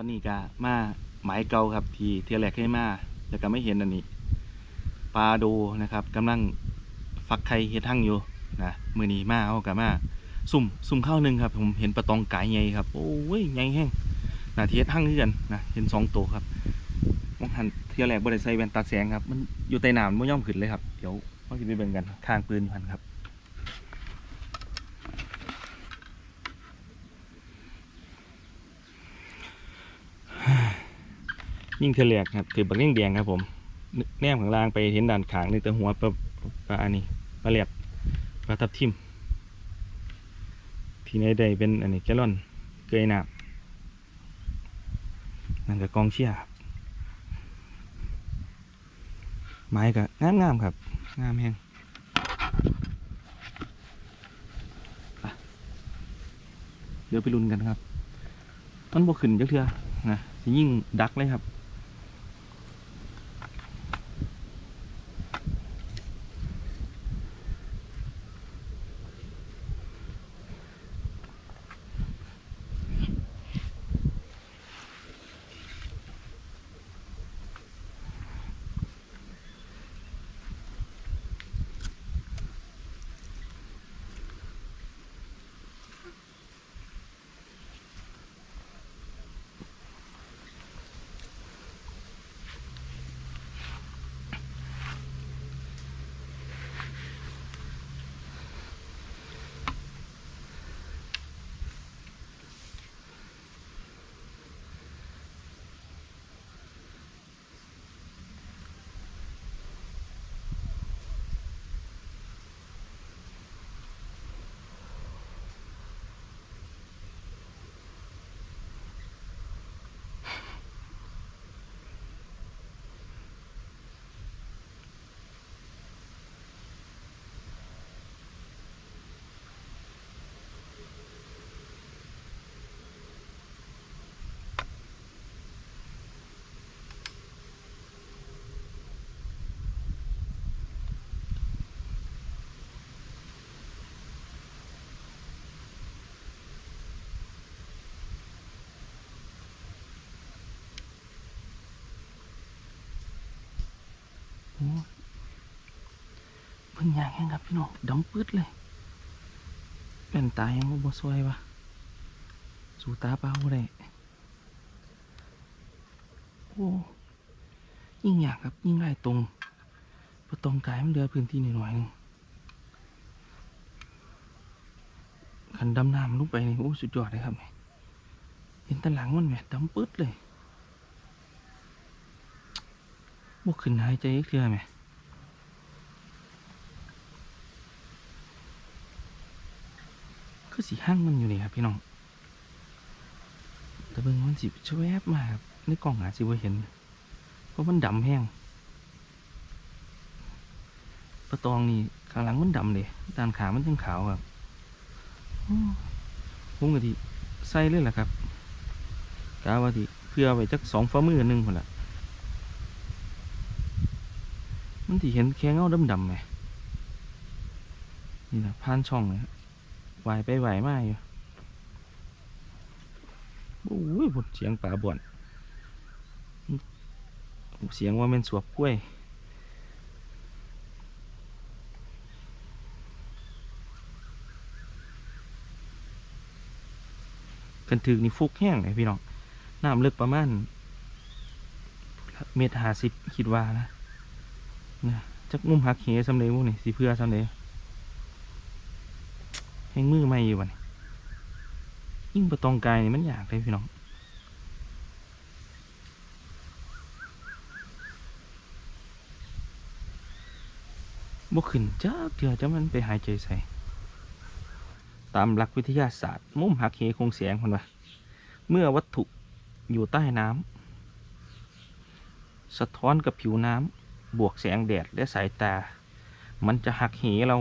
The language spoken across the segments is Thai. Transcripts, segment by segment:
อนนี้ก็มาหมายเก่าครับ ที่เทียแรกให้มาแล้วก็ไม่เห็นอันนี้ปลาโดนะครับกำลังฟักไข่เฮ็ดทั้งอยู่นะมือนี้มาเอากับมาซุ่มซุ่มข้าวหนึ่งครับ ผมเห็นปลาตองไกายใหญ่ครับ โอ้ยใหญ่แห้งนะเทียทั้งคือกันนะเห็นสองตัวครับมองหันเทียแรกบ่ได้ใส่แวนตาแสงครับ มันอยู่ใต้น้ำมันย่อมขึ้นเลยครับ เดี๋ยวเราจะไปเบิ่งกันข้างปืนหันครับ ยิ่งเทะเลกครับคือบักเลี้ยงแดงครับ ผมแนมข้างล่างไปเห็นด่านขางนี่แต่หัวปลาปลาอันนี้ปลาเลียดปลาทับทิม ที่ในใดเป็นอันนี้แกลอนเกยหนาบนั่นก็กองเชียร์ครับไม้ก็งามงามครับ งามแห้งเดี๋ยวไปลุ้นกันครับ มันบวขึ้นจักเทือนะยิ่งดักเลยครับ เพิ่งยางแห้งครับพี่น้องดำปืดเลย เป็นตายยังบ่สวยวะสู่ตาเปล่าบ่ได้โอ้ยิ่งอยากครับยิ่งไล่ตรงพอตรงกายมันเหลือพื้นที่หน่อยๆหนึงขันดำน้ำลงไปนี่โอ้สุดยอดเลยครับ เห็นตะหลังมันแหมดำปืดเลย บวกขึ้นหายใจอีกเทื่อไหมคือสีห้างมันอยู่นี่ครับพี่น้อง แต่เบิ่งมันสิชแวบมาครับในกล่องอาจสิว่าเห็น เพราะมันดำแห้งประตองนี่ข้างหลังมันดำเลยด้านขามันยังขาวครับอ้อผมก็ที่ใส่เลยแหละครับกาว่าที่เพื่อไว้จักสองฝ่ามือหนึ่งคนละ มันที่เห็นแค่เงาดำๆไหมนี่นะผ่านช่องเลยไหวไปไหวมาอยู่โอ้ยบดเสียงป่าบ่นเสียงว่าเป็นสวบกล้วยกันถึกนี่ฟุกแห้งเลยพี่น้องน้ำลึกประมาณเมตรห้าสิบคิดว่านะ นะจักงุ่มหักเหสำเร็จพวกนี่สิเพื่อสำเร็จแห้งมือไม่อยู่วะนี่ยิ่งประตองกายนี่มันอยากเลยพี่น้องบ่ขึ้นจ้าเถื่อจะมันไปหายใจใส่ ตามหลักวิทยาศาสตร์ มุมหักเหคงเสียงคนว่าเมื่อวัตถุอยู่ใต้น้ำสะท้อนกับผิวน้ำ บวกแสงแดดและสายตา มันจะหักเหเรา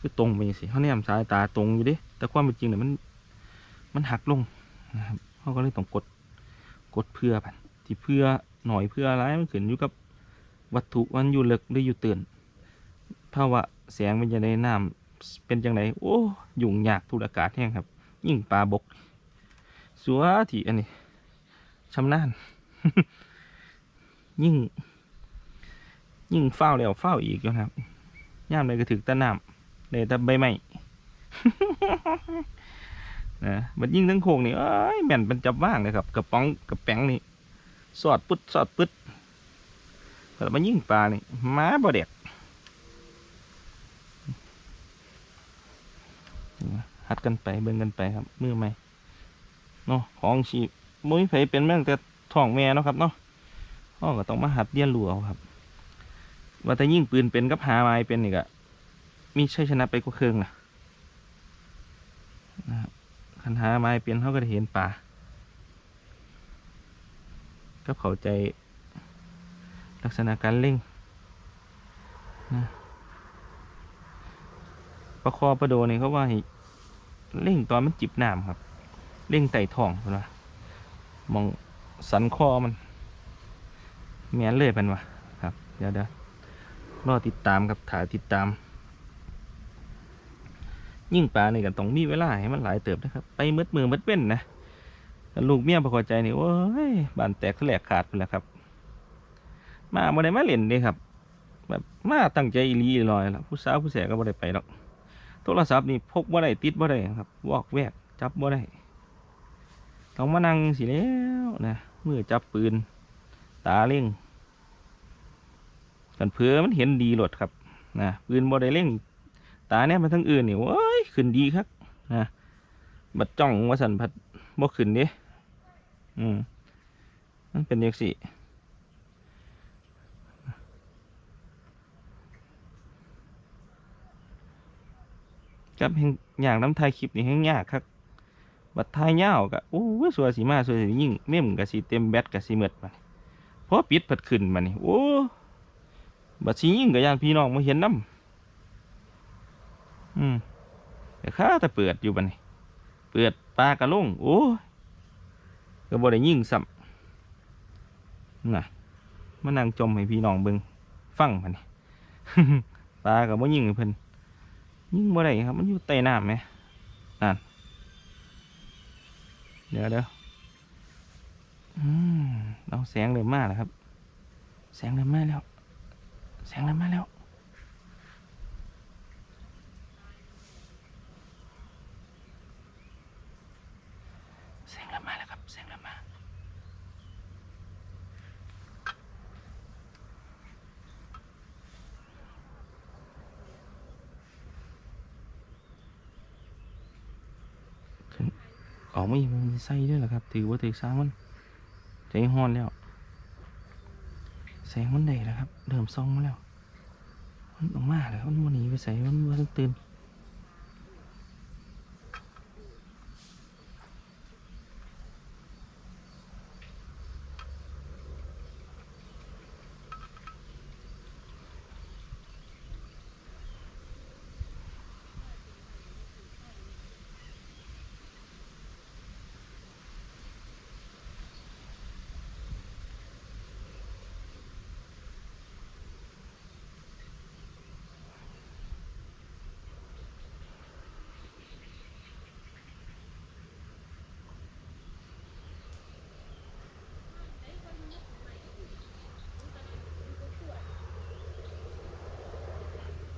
คือตรงไปสิเขาเนี่ยสายตาตรงอยู่ดิแต่ความเป็นจริงเนี่ยมันมันหักลงนะครับเขาก็เลยต้องกดกดเพื่อพันที่เพื่อหน่อยเพื่ออะไรมันขึ้นอยู่กับวัตถุมันอยู่เลึกหรืออยู่เตือนภาวะแสงเป็นจะในน้ำเป็นจังไรโอ้ยุ่งยากทุกอากาศแห้งครับ ยิ่งปลาบก สัวที่อันนี้ชำนาญ ยิ่ง ยิ่งเฝ้าแล้วเฝ้าอีกนะครับย่ามเลยก็ถึกตะน้ำเลยต่ใบไม้นะมันยิ่งทั้งโคงนี่เอ้ยแม่นเป็นจับว่างเลยครับกระป๋องกระแป้งนี่สอดปึ๊ดสอดปึ๊ดแต่มันยิ่งปลานี่ม้าบ่เด็กหัดกันไปเบิ่งกันไปครับมือใหม่เนาะของชีมุ้ยไผเป็นแม่งแต่ท้องแม่เนาะครับเนาะ พ่อก็ต้องมาหัดเรียนรู้เอาครับ ว่าแต่ยิ่งปืนเป็นกับหาไม้เป็นอีกอะมีชัยชนะไปกว่าเครื่องนะนะครับคันหาไม้เป็นเขาก็ได้เห็นป่าก็เข้าใจลักษณะการเล่งนะประคอประโดนี่เขาว่าให้เล่งตอนมันจิบน้ำครับ เล่งไต่ท้องเห็นปะมองสันคอมัน แม่นเลยเป็นวะครับ เดี๋ยวเดี๋ยวรอติดตามครับถ่ายติดตาม ยิ่งปลาเนี่ยก็ต้องมีเวลาให้มันหลายเติบนะครับ ไปมืดมือมืดเว้นนะลูกเมียประคอใจนี่โอ้ยบานแตกแหลกขาดไปแล้วครับ มาบ่ได้มาเล่นเด้ครับ แบบมาตั้งใจอีลีอีลอยแล้วผู้สาวผู้แสก็บ่ได้ไปหรอกโทรศัพท์นี่พกบ่ได้ติดบ่ได้ครับ วอกแวกจับบ่ได้ต้องมานั่งสิแล้วนะเมื่อจับปืน ตาเล่งกันเผื่อมันเห็นดีหลดครับนะปืนบ่ได้เล่ง ตาเนี่ยมันทั้งอื่นนี่โอ้ยขึ้นดีครับนะบัดจ้องว่าสันพัดบ่ขึ้นด้อืมมันเป็นอย่างสี่กับแห่งอย่างน้ำไทยคลิปนี่แห่งยากครับ บัดไทยยาวกะโอ้ยสวยสีมาสวยสียิ่งเม่มกะสีเต็มแบตกะสีเมดมา พราะปิดผัดขึ้นมานี่โอ้บัดสียิ่งกะยานพี่น้องมาเห็นน้ำอืมแต่ข้าแต่เปิดอยู่บัดนี่เปิดปลากระลงโอ้ยก็บ่ได้ยิ่งซ้ำน่ะมานั่งจมให้พี่น้องเบิ่งฟังมานี่ปลากับบ่ยิ่งเพิ่นยิ่งบ่ได้ครับ มันอยู่ใต้น้ำไหมนั่นเดี๋ยวเดี๋ยว อืมเอาแสงเริ่มมาแล้วครับ แสงเริ่มมาแล้ว แสงเริ่มมาแล้ว แสงเริ่มมาแล้วครับ แสงเริ่มมาออกไม่มันใส่ด้วยเหรอครับ ถือว่าถือซ้ามัน ใจห้อนแล้วแสงมันได้แล้วครับ เริ่มซองมาแล้ว มันออกมาแล้วมันวันนี้ไปใส่มันมันตื่น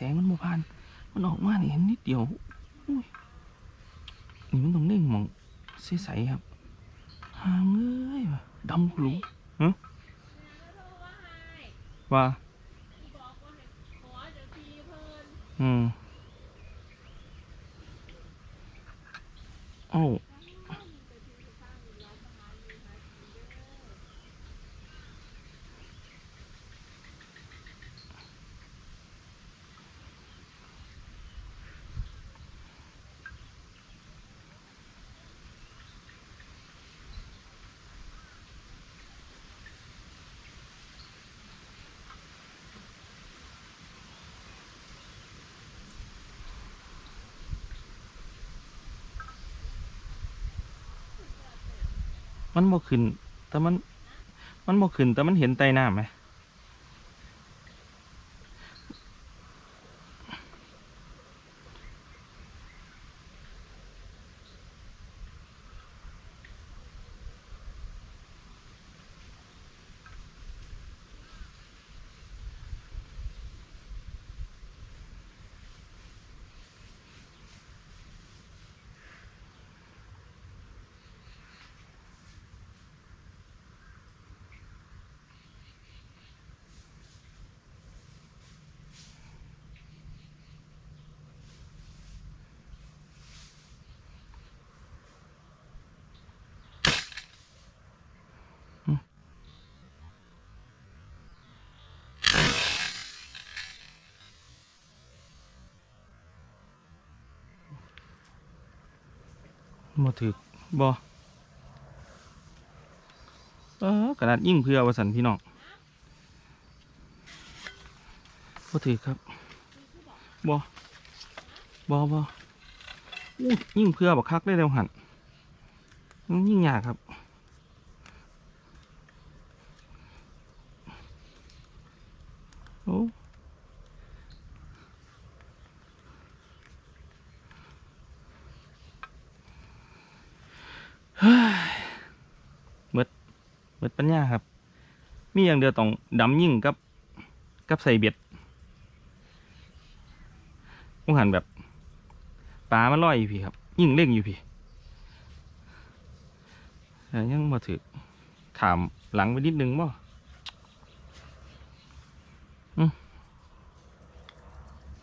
แม่งมันเงามันบังครับแสงมันโมพาน มันออกมานี่เห็นนิดเดียวอุ้ยนี่มันต้องเล่งมองใสๆครับหางเอ้ยวะดำกลุฮะว่าอืมเอ้า มันบ่ขึ้นแต่มัน มันบ่ขึ้นแต่มันเห็นใต้น้ำไหม บ่ถึกบอกระดาษยิ่งเพื่อวสันพี่น้องบ่ถือครับบ่บ่บ่อู้ยิ่งเพื่อบักคักได้เร็วหันมันยิ่งยากครับโอ้เฮ้ยเบิด เบิดปัญญาครับ มีอย่างเดียวต้องดำยิ่งกับกับใส่เบ็ดมุหันแบบปลามันลอยอยู่พี่ครับ ยิ่งเล่งอยู่พี่ยังมาถือขามหลังไปนิดนึงบ่อืม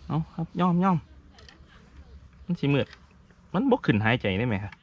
เอาครับย่อมย่อมมันสิมืดมันบกขึ้นหายใจได้ไหมครับ